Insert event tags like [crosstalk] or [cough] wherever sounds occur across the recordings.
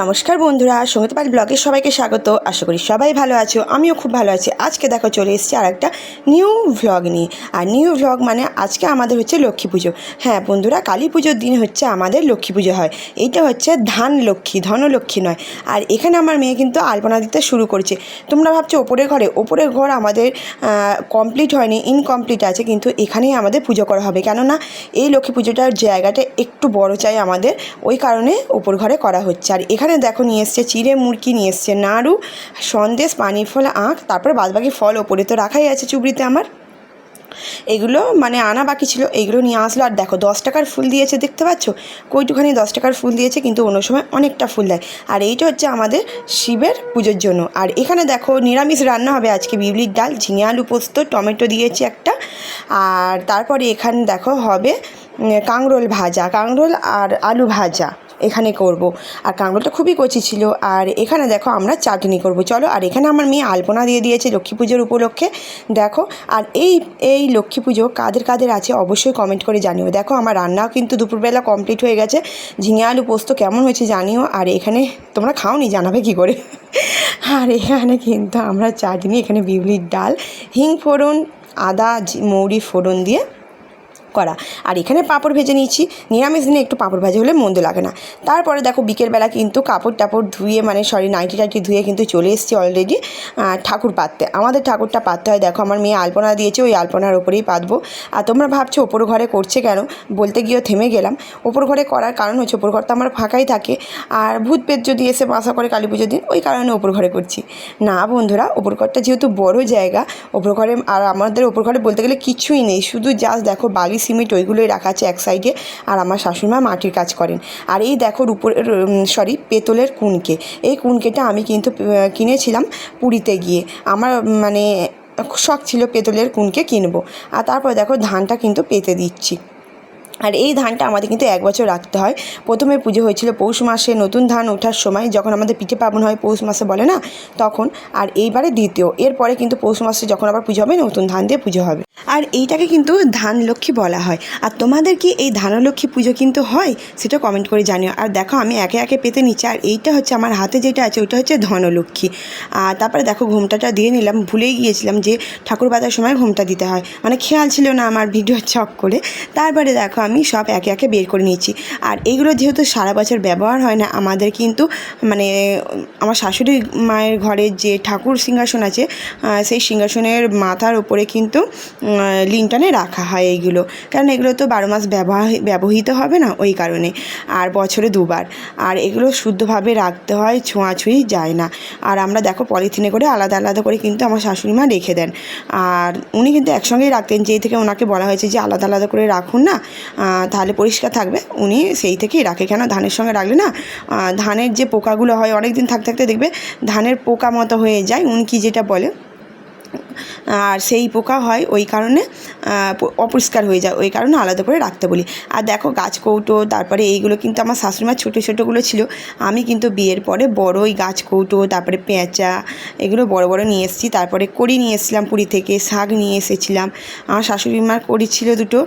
নমস্কার বন্ধুরা সঙ্গীতপাল ব্লগে সবাইকে স্বাগত। আশা করি সবাই ভালো আছো, আমিও খুব ভালো আছি। আজকে দেখো চলে এসেছি আর একটা নিউ ভ্লগ নিয়ে। আর নিউ ভ্লগ মানে আজকে আমাদের হচ্ছে লক্ষ্মী পুজো। হ্যাঁ বন্ধুরা, কালী পুজোর দিন হচ্ছে আমাদের লক্ষ্মী পুজো হয়। এইটা হচ্ছে ধান লক্ষ্মী ধনলক্ষ্মী নয়। আর এখানে আমার মেয়ে কিন্তু আলপনা দিতে শুরু করেছে। তোমরা ভাবছ ওপরের ঘরে? ওপরের ঘর আমাদের কমপ্লিট হয়নি ইনকমপ্লিট আছে, কিন্তু এখানেই আমাদের পুজো করা হবে। কেননা এই লক্ষ্মী পুজোটার জায়গাটা একটু বড় চাই আমাদের, ওই কারণে ওপর ঘরে করা হচ্ছে। আর এখানে দেখো নিয়ে এসছে চিড়ে মুরগি নিয়ে এসছে নাড়ু সন্দেশ পানি ফল আঁখ তারপরে বাদবাকি ফল ওপরে তো রাখাই আছে চুবড়িতে আমার। এগুলো মানে আনা বাকি ছিল এগুলো নিয়ে আসলো। আর দেখো দশ টাকার ফুল দিয়েছে দেখতে পাচ্ছ? কইটুখানি দশ টাকার ফুল দিয়েছে কিন্তু অন্য সময় অনেকটা ফুল দেয়। আর এইটা হচ্ছে আমাদের শিবের পুজোর জন্য। আর এখানে দেখো নিরামিষ রান্না হবে আজকে বিউলির ডাল ঝিঙে আলু পোস্ত টমেটো দিয়েছি একটা। আর তারপরে এখানে দেখো হবে উম, কাঁকরোল ভাজা কাঁকরোল আর আলু ভাজা। এখানে করব। আর কাঁকরোলটা খুবই কচি ছিল। আর এখানে দেখো আমরা চাটনি করব। চলো, আর এখানে আমার মেয়ে আলপনা দিয়ে দিয়েছে লক্ষ্মী পুজোর উপলক্ষে। দেখো, আর এই এই লক্ষ্মী পুজো কাদের কাদের আছে অবশ্যই কমেন্ট করে জানিও। দেখো, আমার রান্নাও কিন্তু দুপুরবেলা কমপ্লিট হয়ে গেছে। ঝিঙে আলু পোস্ত কেমন হয়েছে জানিও। আর এখানে তোমরা খাওনি, জানাবে কি করে? আর এখানে কিন্তু আমরা চাটনি, এখানে বিউলির ডাল, হিং ফোড়ন, আদা মৌরি ফোড়ন দিয়ে করা। আর এখানে পাঁপড় ভেজে নিয়েছি। নিরামিষ দিনে একটু পাঁপড় ভাজা হলে মন্দ লাগে না। তারপরে দেখো বিকেলবেলা কিন্তু কাপড় টাপড় ধুয়ে মানে সরি নাইটি টাইটি ধুয়ে কিন্তু চলে এসেছি অলরেডি ঠাকুর পাততে। আমাদের ঠাকুরটা পাততে হয়। দেখো আমার মেয়ে আলপনা দিয়েছে, ওই আলপনার ওপরেই পাতবো। আর তোমরা ভাবছ ওপর ঘরে করছে কেন? বলতে গিয়েও থেমে গেলাম। ওপর ঘরে করার কারণ হচ্ছে ওপর ঘর তো আমার ফাঁকাই থাকে। আর ভূত পেত যদি এসে বাসা করে কালী পুজোর দিন, ওই কারণে ওপর ঘরে করছি। না বন্ধুরা, ওপর ঘরটা যেহেতু বড় জায়গা, ওপর ঘরে, আর আমাদের ওপর ঘরে বলতে গেলে কিছুই নেই। শুধু জাস্ট দেখো বালি সিমেন্ট ওইগুলোই রাখা আছে এক সাইডে আর আমার শাশুড়িমা মাটির কাজ করেন। আর এই দেখো উপরের সরি পেতলের কুনকে। এই কুনকেটা আমি কিন্তু কিনেছিলাম পুরীতে গিয়ে। আমার মানে শখ ছিল পেতলের কুনকে কিনবো। আর তারপর দেখো ধানটা কিন্তু পেতে দিচ্ছি। আর এই ধানটা আমাদের কিন্তু এক বছর রাখতে হয়। প্রথমে পুজো হয়েছিল পৌষ মাসে, নতুন ধান ওঠার সময় যখন আমাদের পিঠে পাবন হয়, পৌষ মাসে বলে না? তখন। আর এইবারে দ্বিতীয়। এরপরে কিন্তু পৌষ মাসে যখন আবার পুজো হবে, নতুন ধান দিয়ে পুজো হবে। আর এইটাকে কিন্তু ধান লক্ষ্মী বলা হয়। আর তোমাদের কি এই ধানলক্ষ্মী পুজো কিন্তু হয়? সেটা কমেন্ট করে জানিও। আর দেখো, আমি একে একে পেতে নিচ্ছি। আর এইটা হচ্ছে আমার হাতে যেটা আছে ওইটা হচ্ছে ধনলক্ষ্মী। আর তারপরে দেখো, ঘুমটাটা দিয়ে নিলাম। ভুলেই গিয়েছিলাম যে ঠাকুর বাঁধার সময় ঘুমটা দিতে হয়। মানে খেয়াল ছিল না আমার ভিডিও চক করে। তারপরে দেখো আমি সব একে একে বের করে নিচ্ছি আর এইগুলো যেহেতু সারা বছর ব্যবহার হয় না, আমাদের কিন্তু মানে আমার শাশুড়ি মায়ের ঘরে যে ঠাকুর সিংহাসন আছে সেই সিংহাসনের মাথার উপরে কিন্তু লিনটানে রাখা হয় এইগুলো কারণ এগুলো তো বারো মাস ব্যবহার ব্যবহৃত হবে না ওই কারণে। আর বছরে দুবার। আর এগুলো শুদ্ধভাবে রাখতে হয়, ছোঁয়াছুঁই যায় না। আর আমরা দেখো পলিথিনে করে আলাদা আলাদা করে কিন্তু আমার শাশুড়ি মা রেখে দেন। আর উনি কিন্তু একসঙ্গেই রাখতেন, যেই থেকে ওনাকে বলা হয়েছে যে আলাদা আলাদা করে রাখুন না। তাহলে পরিষ্কার থাকবে। উনি সেই থেকেই রাখে। কেন? ধানের সঙ্গে রাখলে না ধানের যে পোকাগুলো হয় অনেক দিন থাকতে থাকতে দেখবে ধানের পোকা মতো হয়ে যায়। উনি উনকি যেটা বলে? আর সেই পোকা হয় ওই কারণে অপরিষ্কার হয়ে যায়, ওই কারণে আলাদা করে রাখতে বলি। আর দেখো গাছ কৌটো, তারপরে এইগুলো কিন্তু আমার শাশুড়িমার ছোটো ছোটোগুলো ছিল, আমি কিন্তু বিয়ের পরে বড় ওই গাছ কৌটো, তারপরে পেঁচা, এগুলো বড় বড় নিয়ে এসেছি, তারপরে কড়ি নিয়ে এসেছিলাম পুরী থেকে, শাক নিয়ে এসেছিলাম। আমার শাশুড়ি মার কড়ি ছিল দুটো,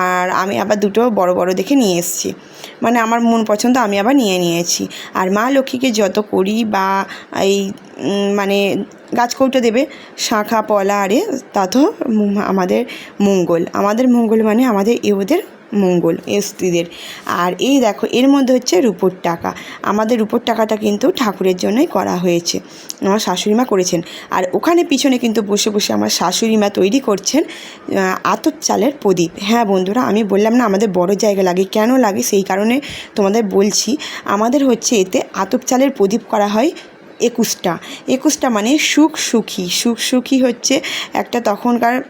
আর আমি আবার দুটো বড় বড় দেখে নিয়ে এসেছি। মানে আমার মন পছন্দ আমি আবার নিয়ে নিয়েছি। আর মা লক্ষ্মীকে যত করি বা এই মানে গাছ কৌটো দেবে, শাখা, পলা, আরে, তা তো আমাদের মঙ্গল। আমাদের মঙ্গল মানে আমাদের এওদের মঙ্গল স্ত্রীদের আর এই দেখো, এর মধ্যে হচ্ছে রূপোর টাকা। আমাদের রূপোর টাকাটা কিন্তু ঠাকুরের জন্যই করা হয়েছে। আমার শাশুড়িমা করেছেন। আর ওখানে পিছনে কিন্তু বসে বসে আমার শাশুড়িমা তৈরি করছেন আতপ চালের প্রদীপ। হ্যাঁ বন্ধুরা, আমি বললাম না, আমাদের বড় জায়গা লাগে। কেন লাগে? সেই কারণে তোমাদের বলছি, আমাদের হচ্ছে এতে আতপ চালের প্রদীপ করা হয় একুশটা। একুশটা মানে সুখ সুখী। সুখ সুখী হচ্ছে একটা তখনকার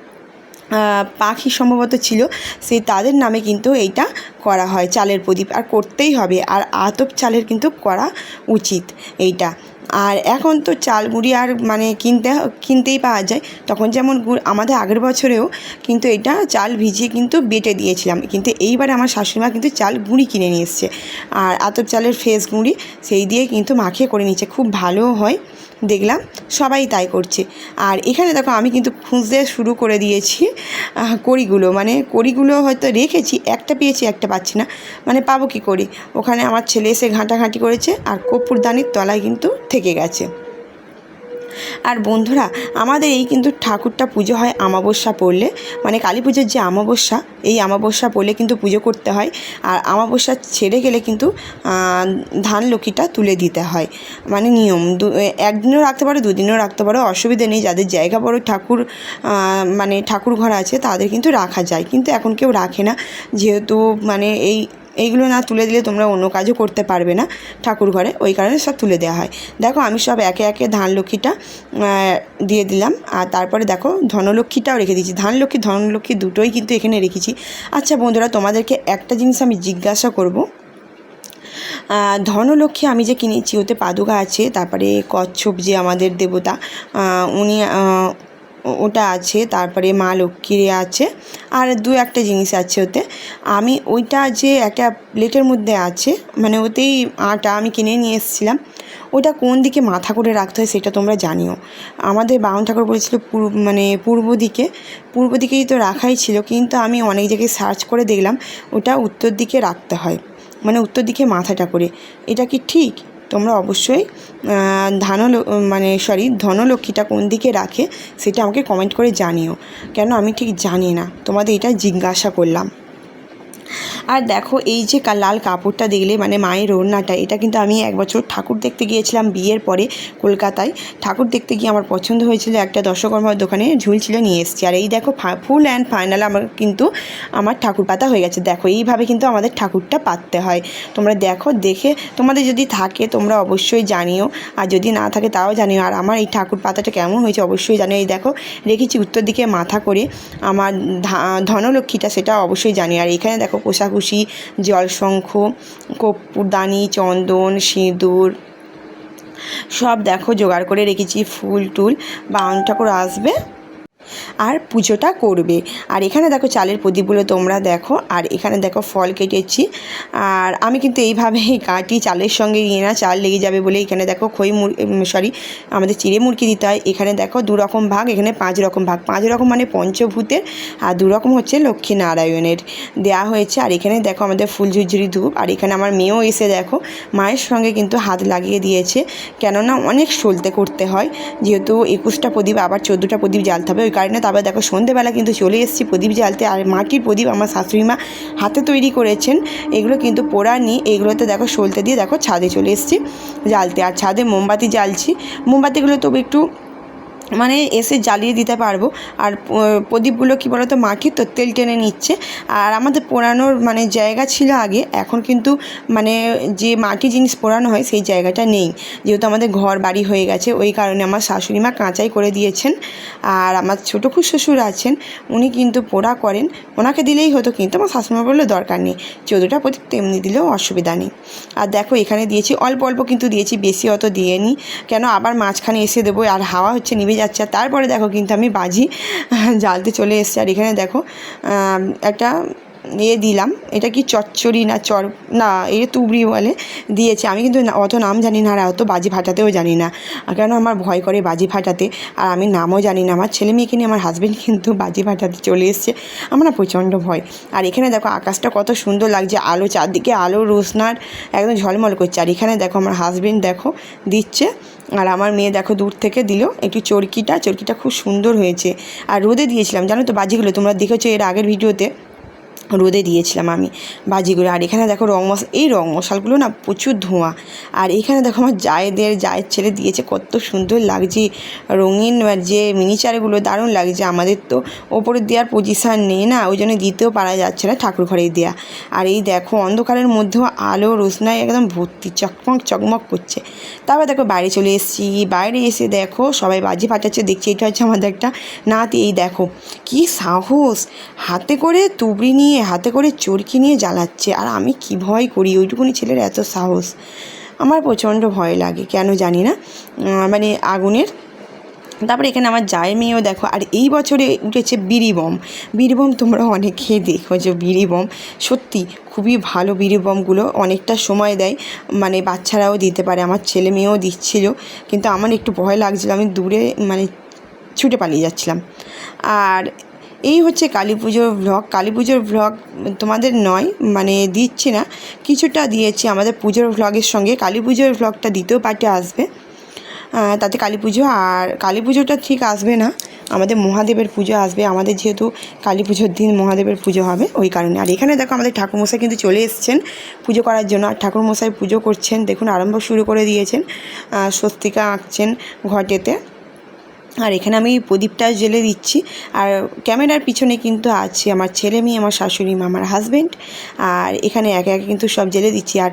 পাখি সম্ভবত ছিল সেই তাদের নামে কিন্তু এইটা করা হয়, চালের প্রদীপ। আর করতেই হবে। আর আতপ চালের কিন্তু করা উচিত এইটা। আর এখন তো চাল গুঁড়ি আর মানে কিনতে কিনতেই পাওয়া যায়। তখন যেমন গুড়, আমাদের আগের বছরেও কিন্তু এটা চাল ভিজিয়ে কিন্তু বেটে দিয়েছিলাম। কিন্তু এইবার আমার শাশুড়িমা কিন্তু চাল গুঁড়ি কিনে নিয়ে এসছে। আর আতপ চালের ফ্রেশ গুঁড়ি সেই দিয়ে কিন্তু মাখিয়ে করে নিচ্ছে খুব ভালো হয়। দেখলাম, সবাই তাই করছে। আর এখানে দেখো আমি কিন্তু খুঁজতে শুরু করে দিয়েছি করিগুলো কড়িগুলো। মানে কড়িগুলো হয়তো রেখেছি, একটা পেয়েছি, একটা পাচ্ছি না। মানে পাবো কি করি? ওখানে আমার ছেলে এসে ঘাঁটাঘাঁটি করেছে আর কপুরদানির তলায় কিন্তু থেকে গেছে। আর বন্ধুরা, আমাদের এই কিন্তু ঠাকুরটা পুজো হয় আমাবস্যা পড়লে। মানে কালী পুজোর যে আমাবস্যা এই আমাবস্যা পড়লে কিন্তু পুজো করতে হয়। আর আমাবস্যা ছেড়ে গেলে কিন্তু ধান লক্ষ্মীটা তুলে দিতে হয়। মানে নিয়ম একদিনও রাখতে পারো, দুদিনও রাখতে পারো, অসুবিধা নেই। যাদের জায়গা বড় ঠাকুর মানে ঠাকুর ঘর আছে, তাদের কিন্তু রাখা যায়। কিন্তু এখন কেউ রাখে না। যেহেতু মানে এই এইগুলো না তুলে দিলে তোমরা অন্য কাজও করতে পারবে না ঠাকুর ঘরে, ওই কারণে সব তুলে দেওয়া হয়। দেখো আমি সব একে একে ধান লক্ষ্মীটা দিয়ে দিলাম। আর তারপরে দেখো ধনলক্ষ্মীটাও রেখে দিয়েছি। ধান লক্ষ্মী, ধনলক্ষ্মী দুটোই কিন্তু এখানে রেখেছি। আচ্ছা বন্ধুরা, তোমাদেরকে একটা জিনিস আমি জিজ্ঞাসা করব। ধনলক্ষ্মী আমি যে কিনেছি, ওতে পাদুকা আছে, তারপরে কচ্ছপ যে আমাদের দেবতা উনি ওটা আছে, তারপরে মা লক্ষ্মীর আছে, আর দু একটা জিনিস আছে ওতে। আমি ওইটা যে একটা প্লেটের মধ্যে আছে মানে ওতেই আটা আমি কিনে নিয়ে এসেছিলাম ওটা কোন দিকে মাথা করে রাখতে হয় সেটা তোমরা জানিও। আমাদের বাউন ঠাকুর বলেছিল পূর্ব মানে পূর্ব দিকে, পূর্ব দিকেই তো রাখাই ছিল, কিন্তু আমি অনেক জায়গায় সার্চ করে দেখলাম, ওটা উত্তর দিকে রাখতে হয় মানে উত্তর দিকে মাথাটা করে। এটা কি ঠিক? তোমরা অবশ্যই ধান মানে সরি ধনলক্ষ্মীটা কোন দিকে রাখে সেটা আমাকে কমেন্ট করে জানিও। কেন আমি ঠিক জানি না। তোমাদের এটা জিজ্ঞাসা করলাম। আর দেখো, এই যে লাল কাপড়টা দেখলে মানে মায়ের ওড়নাটা, এটা কিন্তু আমি এক বছর ঠাকুর দেখতে গিয়েছিলাম বিয়ের পরে কলকাতায়। ঠাকুর দেখতে গিয়ে আমার পছন্দ হয়েছিল, একটা দর্শকর্মার দোকানে ঝুলছিল নিয়ে এসেছি। আর এই দেখো ফুল অ্যান্ড ফাইনাল আমার কিন্তু আমার ঠাকুর পাতা হয়ে গেছে। দেখো, এইভাবে কিন্তু আমাদের ঠাকুরটা পাততে হয়। তোমরা দেখো, দেখে তোমাদের যদি থাকে, তোমরা অবশ্যই জানিও। আর যদি না থাকে, তাও জানিও। আর আমার এই ঠাকুর পাতাটা কেমন হয়েছে, অবশ্যই জানিও। এই দেখো, রেখেছি উত্তর দিকে মাথা করে। আমার ধনলক্ষ্মীটা, সেটা অবশ্যই জানি আর এখানে দেখো কোষাকুষি, জলশঙ্খ কর্পূরদানি চন্দন, সিঁদুর, সব দেখো, জোগাড় করে রেখেছি, ফুল টুল। বাউন ঠাকুর আসবে? আর পুজোটা করবে। আর এখানে দেখো চালের প্রদীপগুলো তোমরা দেখো, আর এখানে দেখো ফল কেটেছি। আর আমি কিন্তু এইভাবেই কাটি, চালের সঙ্গে না চাল লেগে যাবে বলে এখানে দেখো খই সরি আমাদের চিড়ে মুরকি দিতে হয়। এখানে দেখো দু রকম ভাগ, এখানে পাঁচ রকম ভাগ। পাঁচ রকম মানে পঞ্চভূতের, আর দু রকম হচ্ছে লক্ষ্মী নারায়ণের দেয়া হয়েছে। আর এখানে দেখো আমাদের ফুল ঝুরঝুরি ধূপ, আর এখানে আমার মেয়েও এসে দেখো, মায়ের সঙ্গে কিন্তু হাত লাগিয়ে দিয়েছে। কেননা অনেক সলতে করতে হয়, যেহেতু একুশটা প্রদীপ, আবার চোদ্দোটা প্রদীপ জ্বালতে হবে। ওই কারণে তারপর দেখো সন্ধেবেলা কিন্তু চলে এসেছি প্রদীপ জ্বালতে। আর মাটির প্রদীপ আমার শাশুড়িমা হাতে তৈরি করেছেন। এগুলো কিন্তু পোড়া নিয়ে এগুলোতে দেখো সলতে দিয়ে দেখো ছাদে চলে এসেছি জ্বালতে। আর ছাদে মোমবাতি জ্বালছি। মোমবাতিগুলো তবু একটু মানে এসে জ্বালিয়ে দিতে পারব। আর প্রদীপগুলো কী বলতো মাটির তো তেল টেনে নিচ্ছে। আর আমাদের পোড়ানোর মানে জায়গা ছিল আগে, এখন কিন্তু মানে যে মাটি জিনিস পোড়ানো হয়, সেই জায়গাটা নেই। যেহেতু আমাদের ঘর বাড়ি হয়ে গেছে, ওই কারণে আমার শাশুড়ি মা কাঁচাই করে দিয়েছেন। আর আমার ছোটো খুব শ্বশুর আছেন, উনি কিন্তু পোড়া করেন। ওনাকে দিলেই হতো, কিন্তু আমার শাশুড়ি মা বলল, দরকার নেই। চোদ্দোটা প্রদীপ তেমনি দিলেও অসুবিধা নেই। আর দেখো, এখানে দিয়েছি, অল্প অল্প কিন্তু দিয়েছি, বেশি অত দিইনি। কেন, আবার মাঝখানে এসে দেবো, আর হাওয়া হচ্ছে নিভে যাচ্ছে। আর তারপরে দেখো কিন্তু আমি বাজি জ্বালতে চলে এসছি। আর এখানে দেখো একটা ইয়ে দিলাম। এটা কি চচ্চড়ি না চর, না এ তুবড়ি বলে, দিয়েছে। আমি কিন্তু অত নাম জানি না আর অত বাজি ফাটাতেও জানি না। কেন আমার ভয় করে বাজি ফাটাতে? আর আমি নামও জানি না। আমার ছেলে মেয়েকে নিয়ে আমার হাজব্যান্ড কিন্তু বাজি ফাটাতে চলে এসছে। আমার না প্রচণ্ড ভয়। আর এখানে দেখো আকাশটা কত সুন্দর লাগছে। আলো, চারদিকে আলো, রোশনার একদম ঝলমল করছে। আর এখানে দেখো আমার হাজব্যান্ড দেখো, দিচ্ছে। আর আমার মেয়ে দেখো দূর থেকে দিল একটু চরকিটা। চরকিটা খুব সুন্দর হয়েছে। আর রোদে দিয়েছিলাম। জানো তো বাজিগুলো, তোমরা দেখেছ এর আগের ভিডিওতে রোদে দিয়েছিলাম আমি বাজিগুলো। আর এখানে দেখো রং মশলা এই রং মশালগুলো না প্রচুর ধোঁয়া। আর এখানে দেখো আমার জায়েদের, জায়ের ছেলে দিয়েছে কত সুন্দর লাগছে। রঙিন যে মিনিচারগুলো দারুণ লাগছে আমাদের তো। ওপরে দেওয়ার পজিশান নেই না, ওই জন্য দিতেও পারা যাচ্ছে না ঠাকুর ঘরে দেওয়া আর এই দেখো অন্ধকারের মধ্যেও আলো রোশনায় একদম ভর্তি, চকমক চকমক করছে। তারপর দেখো বাইরে চলে এসেছি। বাইরে এসে দেখো সবাই বাজি ফাটাচ্ছে, দেখছি এটা হচ্ছে আমাদের একটা নাতি। এই দেখো কি সাহস! হাতে করে তুবড়ি নিয়ে হাতে করে চরকি নিয়ে জ্বালাচ্ছে। আর আমি কি ভয় করি? ওইটুকুনি ছেলের এত সাহস। আমার প্রচণ্ড ভয় লাগে, কেন জানি না। মানে আগুনের। তারপরে এখানে আমার জায়ের মেয়েও দেখো, আর এই বছরে উঠেছে বিড়ি বম। বিড়ি বম তোমরা অনেকেই দেখো যে বিড়ি বম। সত্যি, খুবই ভালো বিড়ি বমগুলো অনেকটা সময় দেয়। মানে বাচ্চারাও দিতে পারে, আমার ছেলে মেয়েও দিচ্ছিল। কিন্তু আমার একটু ভয় লাগছিল, আমি দূরে মানে ছুটে পালিয়ে যাচ্ছিলাম। আর এই হচ্ছে কালী পুজোর ভ্লগ কালী পুজোর ভ্লগ তোমাদের নয় মানে দিচ্ছি না, কিছুটা দিয়েছি আমাদের পুজোর ভ্লগের সঙ্গে। কালী পুজোর ভ্লগটা দ্বিতীয় পার্টে আসবে। তাতে কালী পুজো আর কালী পুজোটা ঠিক আসবে না। আমাদের মহাদেবের পুজো আসবে। আমাদের যেহেতু কালী পুজোর দিন মহাদেবের পুজো হবে, ওই কারণে। আর এখানে দেখো আমাদের ঠাকুরমশাই কিন্তু চলে এসছেন পুজো করার জন্য। আর ঠাকুরমশাই পুজো করছেন। দেখুন, আরম্ভ শুরু করে দিয়েছেন। স্বস্তিকা আঁকছেন ঘটেতে। আর এখানে আমি প্রদীপটা জ্বেলে দিচ্ছি। আর ক্যামেরার পিছনে কিন্তু আছে আমার ছেলে মেয়ে, আমার শাশুড়ি মা, আমার হাজব্যান্ড আর এখানে একে একে কিন্তু সব জ্বেলে দিচ্ছি। আর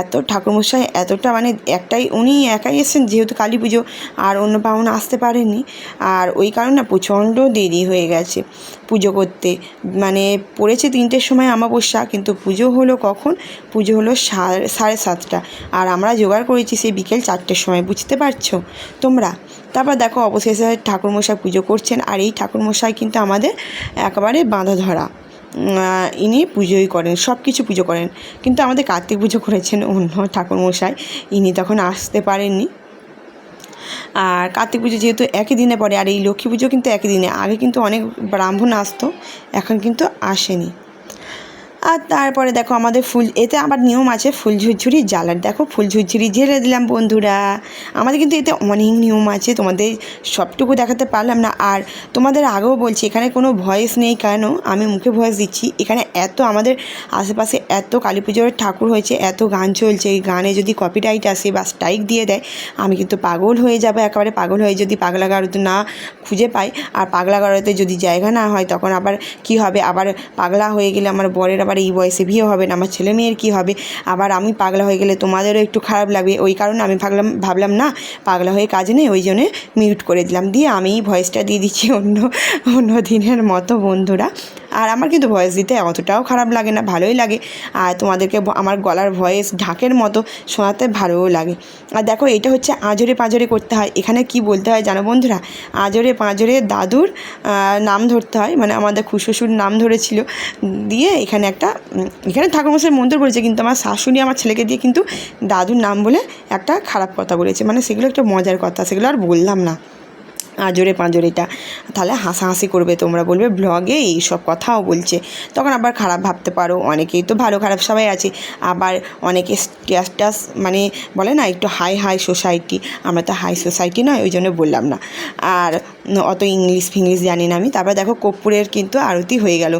এত ঠাকুরমশাই, এতটা মানে একটাই, উনি একাই এসেছেন, যেহেতু কালী পুজো আর অন্য পাওনা আসতে পারেনি। আর ওই কারণে প্রচণ্ড দেরি হয়ে গেছে। পুজো করতে। মানে পড়েছে তিনটের সময় আমাবস্যা কিন্তু পুজো হলো কখন? পুজো হলো সাড়ে সাড়ে সাতটা। আর আমরা জোগাড় করেছি সেই বিকেল চারটের সময়, বুঝতে পারছ? তোমরা? তারপর দেখো অবশেষে ঠাকুরমশাই পুজো করছেন, আর এই ঠাকুরমশাই কিন্তু আমাদের একেবারে বাঁধা ধরা। ইনি পুজোই করেন সব কিছু পুজো করেন। কিন্তু আমাদের কার্তিক পুজো করেছেন অন্য ঠাকুরমশাই। ইনি তখন আসতে পারেননি। আর কার্তিক পুজো যেহেতু একই দিনে পড়ে, আর এই লক্ষ্মী পুজো কিন্তু একই দিনে। আগে কিন্তু অনেক ব্রাহ্মণ আসতো, এখন কিন্তু আসেনি। আর তারপরে দেখো আমাদের ফুল, এতে আবার নিয়ম আছে ফুল ঝুরঝুরি জ্বালার। দেখো ফুল ঝুরঝুরি ঝেড়ে দিলাম বন্ধুরা। আমাদের কিন্তু এতে অনেক নিয়ম আছে, তোমাদের সবটুকু দেখাতে পারলাম না। আর তোমাদের আগেও বলছি, এখানে কোনো ভয়েস নেই কেন? আমি মুখে ভয়েস দিচ্ছি, এখানে এত আমাদের আশেপাশে এত কালী পুজোর ঠাকুর হয়েছে, এত গান চলছে। এই গানে যদি কপিরাইট আসে বা স্ট্রাইক দিয়ে দেয়, আমি কিন্তু পাগল হয়ে যাব, একেবারে পাগল হয়ে যদি পাগলা গারোতে না খুঁজে পাই। আর পাগলা গারোতে যদি জায়গা না হয়, তখন আবার কি হবে? আবার পাগলা হয়ে গেলে আমার বরের আবার এই বয়সে বিয়ে হবে না, আমার ছেলে মেয়ের কী হবে? আবার আমি পাগলা হয়ে গেলে তোমাদেরও একটু খারাপ লাগবে। ওই কারণে আমি ভাবলাম ভাবলাম না, পাগলা হয়ে কাজ নেই, ওই জন্যে মিউট করে দিলাম। দিয়ে আমি ভয়েসটা দিয়ে দিচ্ছি অন্য অন্য দিনের মতো বন্ধুরা। আর আমার কিন্তু ভয়েস দিতে অতটাও খারাপ লাগে না, ভালোই লাগে। আর তোমাদেরকে আমার গলার ভয়েস ঢাকের মতো শোনাতে ভালোও লাগে। আর দেখো এটা হচ্ছে আজরে পাঁজরে করতে হয়। এখানে কি বলতে হয় জানো বন্ধুরা? আজরে পাঁজরে দাদুর নাম ধরতে হয়। মানে আমাদের খুশুশুর নাম ধরেছিল। দিয়ে এখানে একটা এখানে ঠাকুরমশাই মন্ত্র বলেছে, কিন্তু আমার শাশুড়ি আমার ছেলেকে দিয়ে কিন্তু দাদুর নাম বলে একটা খারাপ কথা বলেছে। মানে সেগুলো একটা মজার কথা, সেগুলো আর বললাম না। আজরে পাঁজরেটা। তাহলে হাসাহাসি করবে তোমরা, বলবে ব্লগে এই সব কথাও বলছে। তখন আবার খারাপ ভাবতে পারো, অনেকেই তো ভালো খারাপ সবাই আছে। আবার অনেকে স্ট্যাটাস মানে বলে না, একটু হাই হাই সোসাইটি আমরা তো হাই সোসাইটি নয়, ওই জন্য বললাম না। আর অত ইংলিশ ফিংলিশ জানি না আমি। তারপর দেখো কর্পূরের কিন্তু আরতি হয়ে গেল।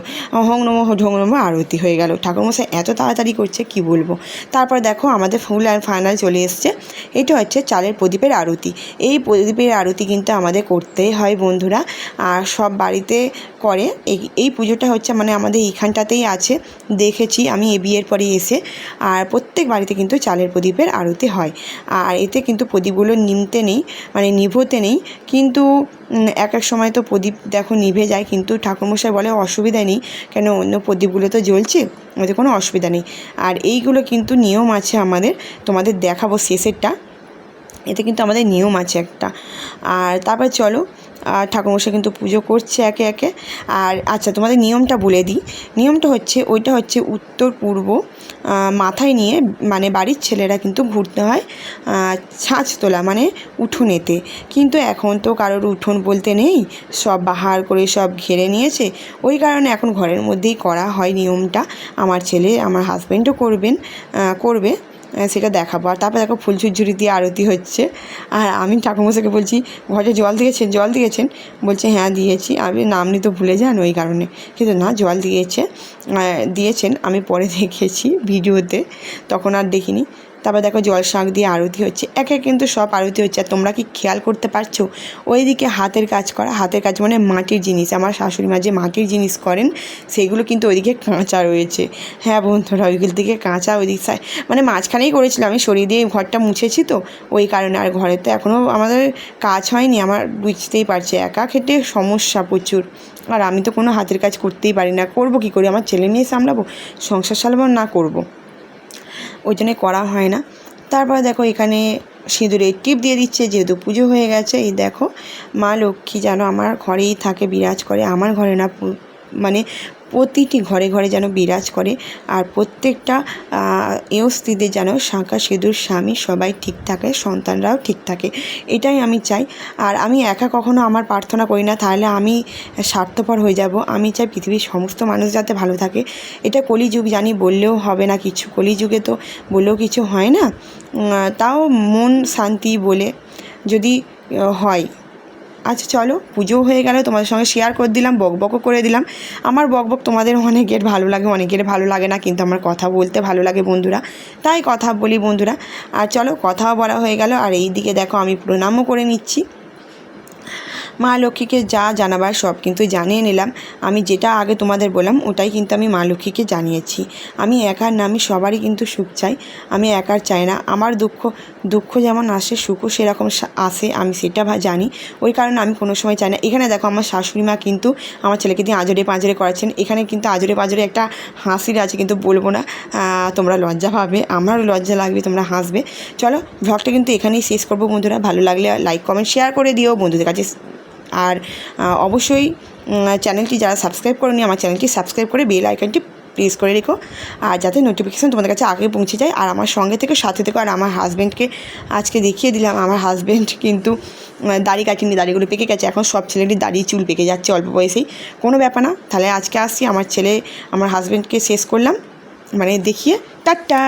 হং নম ঢং নম আরতি হয়ে গেল। ঠাকুরমশাই এত তাড়াতাড়ি করছে, কি বলব? তারপর দেখো আমাদের ফুল অ্যান্ড ফাইনাল চলে এসছে। এটা হচ্ছে চালের প্রদীপের আরতি। এই প্রদীপের আরতি কিন্তু আমাদের করতেই হয় বন্ধুরা। আর সব বাড়িতে করে। এই এই পুজোটা হচ্ছে মানে আমাদের এইখানটাতেই আছে। দেখেছি আমি এ বিয়ের পরে এসে। আর প্রত্যেক বাড়িতে কিন্তু চালের প্রদীপের আরতি হয়। আর এতে কিন্তু প্রদীপগুলো নিমতে নেই মানে নিভোতে নেই। কিন্তু এক এক সময় তো প্রদীপ দেখো নিভে যায়, কিন্তু ঠাকুরমশাই বলে অসুবিধা নেই, কেন অন্য প্রদীপগুলো তো জ্বলছে ওতে কোনো অসুবিধা নেই। আর এইগুলো কিন্তু নিয়ম আছে আমাদের, তোমাদের দেখাবো শেষেরটা, এতে কিন্তু আমাদের নিয়ম আছে একটা। আর তারপর চলো, আর ঠাকুরমশাই কিন্তু পুজো করছে একে একে। আর আচ্ছা তোমাদের নিয়মটা বলে দিই, নিয়মটা হচ্ছে, ওইটা হচ্ছে উত্তর পূর্ব মাথায় নিয়ে মানে বাড়ির ছেলেরা কিন্তু ঘুরতে হয় ছাঁচ তোলা মানে উঠোনেতে। কিন্তু এখন তো কারোর উঠোন বলতে নেই, সব বাহার করে সব ঘেরে নিয়েছে। ওই কারণে এখন ঘরের মধ্যেই করা হয় নিয়মটা। আমার ছেলে, আমার হাজব্যান্ডও করবেন করবে। সেটা দেখাবো। আর তারপরে দেখো ফুল ঝুরঝুরি দিয়ে আরতি হচ্ছে। আর আমি ঠাকুমশাকে বলছি, ঘরে জল দিয়েছেন জল দিয়েছেন? বলছে হ্যাঁ দিয়েছি। আমি নাম তো ভুলে যান ওই কারণে। কিন্তু না, জল দিয়েছে। দিয়েছেন। আমি পরে [laughs] দেখেছি ভিডিওতে। তখন আর দেখিনি। তারপর দেখো জল শাঁক দিয়ে আরতি হচ্ছে। একে একে কিন্তু সব আরতি হচ্ছে। আর তোমরা কি খেয়াল করতে পারছ? ওইদিকে হাতের কাজ করা। হাতের কাজ মানে মাটির জিনিস। আমার শাশুড়ি মা যে মাটির জিনিস করেন, সেগুলো কিন্তু ওইদিকে কাঁচা রয়েছে। হ্যাঁ বন্ধুরা, ওইগুলো দিকে কাঁচা, ওইদিক সাই মানে মাঝখানেই করেছিলাম। আমি সরিয়ে দিয়ে ঘরটা মুছেছি তো, ওই কারণে। আর ঘরে তো এখনও আমাদের কাজ হয়নি। আমার বুঝতেই পারছে। একা খেটে সমস্যা প্রচুর। আর আমি তো কোনো হাতের কাজ করতেই পারি না। করব কী করে? আমার ছেলে মেয়ে সামলাবো? সংসার সামলাবো না? করব। ওই জন্যে করা হয় না। তারপরে দেখো এখানে সিঁদুরে টিপ দিয়ে দিচ্ছে, যেহেতু পুজো হয়ে গেছে। এই দেখো, মা লক্ষ্মী যেন আমার ঘরেই থাকে, বিরাজ করে। আমার ঘরে না মানে প্রতিটি ঘরে ঘরে যেন বিরাজ করে আর প্রত্যেকটা এও স্ত্রীদের যেন শাঁখা সিঁদুর, স্বামী সবাই ঠিক থাকে, সন্তানরাও ঠিক থাকে। এটাই আমি চাই। আর আমি একা কখনো আমার প্রার্থনা করি না, তাহলে আমি স্বার্থপর হয়ে যাব। আমি চাই পৃথিবীর সমস্ত মানুষ যাতে ভালো থাকে। এটা কলিযুগ জানি বললেও হবে না কিছু। কলিযুগে তো বললেও কিছু হয় না। তাও মন শান্তি বলে যদি হয়। আচ্ছা চলো পুজো হয়ে গেল, তোমাদের সঙ্গে শেয়ার করে দিলাম বকবকও করে দিলাম। আমার বকবক তোমাদের অনেকের ভালো লাগে, অনেকের ভালো লাগে না, কিন্তু আমার কথা বলতে ভালো লাগে বন্ধুরা। তাই কথা বলি বন্ধুরা। আর চলো, কথাও বলা হয়ে গেল, আর এই দিকে দেখো, আমি প্রণামও করে নিচ্ছি। মা লক্ষ্মীকে যা জানাবার সব কিন্তু জানিয়ে নিলাম। আমি যেটা আগে তোমাদের বললাম, ওটাই কিন্তু আমি মা লক্ষ্মীকে জানিয়েছি। আমি একার না আমি সবারই কিন্তু সুখ চাই, আমি একার চাই না। আমার দুঃখ দুঃখ যেমন আসে, সুখও সেরকম আসে, আমি সেটা জানি। ওই কারণে আমি কোনো সময় চাই না। এখানে দেখো আমার শাশুড়ি মা কিন্তু আমার ছেলেকে দিয়ে আজরে পাঁজরে করাচ্ছেন। এখানে কিন্তু আজরে পাঁজরে একটা হাসির আছে, কিন্তু বলব না। তোমরা লজ্জা পাবে, আমারও লজ্জা লাগবে, তোমরা হাসবে। চলো ভ্লগটা কিন্তু এখানেই শেষ করব বন্ধুরা। ভালো লাগলে লাইক কমেন্ট শেয়ার করে দিও বন্ধুদের কাছে। আর অবশ্যই চ্যানেলটি যারা সাবস্ক্রাইব করেনি, আমার চ্যানেলটি সাবস্ক্রাইব করে বেল আইকনটি প্রেস করে রেখো। আর যাতে নোটিফিকেশান তোমাদের কাছে আগে পৌঁছে যায়, আর আমার সঙ্গে থেকে সাথে থেকো আর আমার হাজব্যান্ডকে আজকে দেখিয়ে দিলাম, আমার হাজব্যান্ড কিন্তু দাড়ি কাটেনি, দাড়িগুলো পেকে গেছে, এখন সব ছেলেটির দাড়ি চুল পেকে যাচ্ছে অল্প বয়সেই। কোনো ব্যাপার না, তাহলে আজকে আসছি, আমার ছেলে, আমার হাজব্যান্ডকে শেষ করলাম মানে দেখিয়ে, টাটা!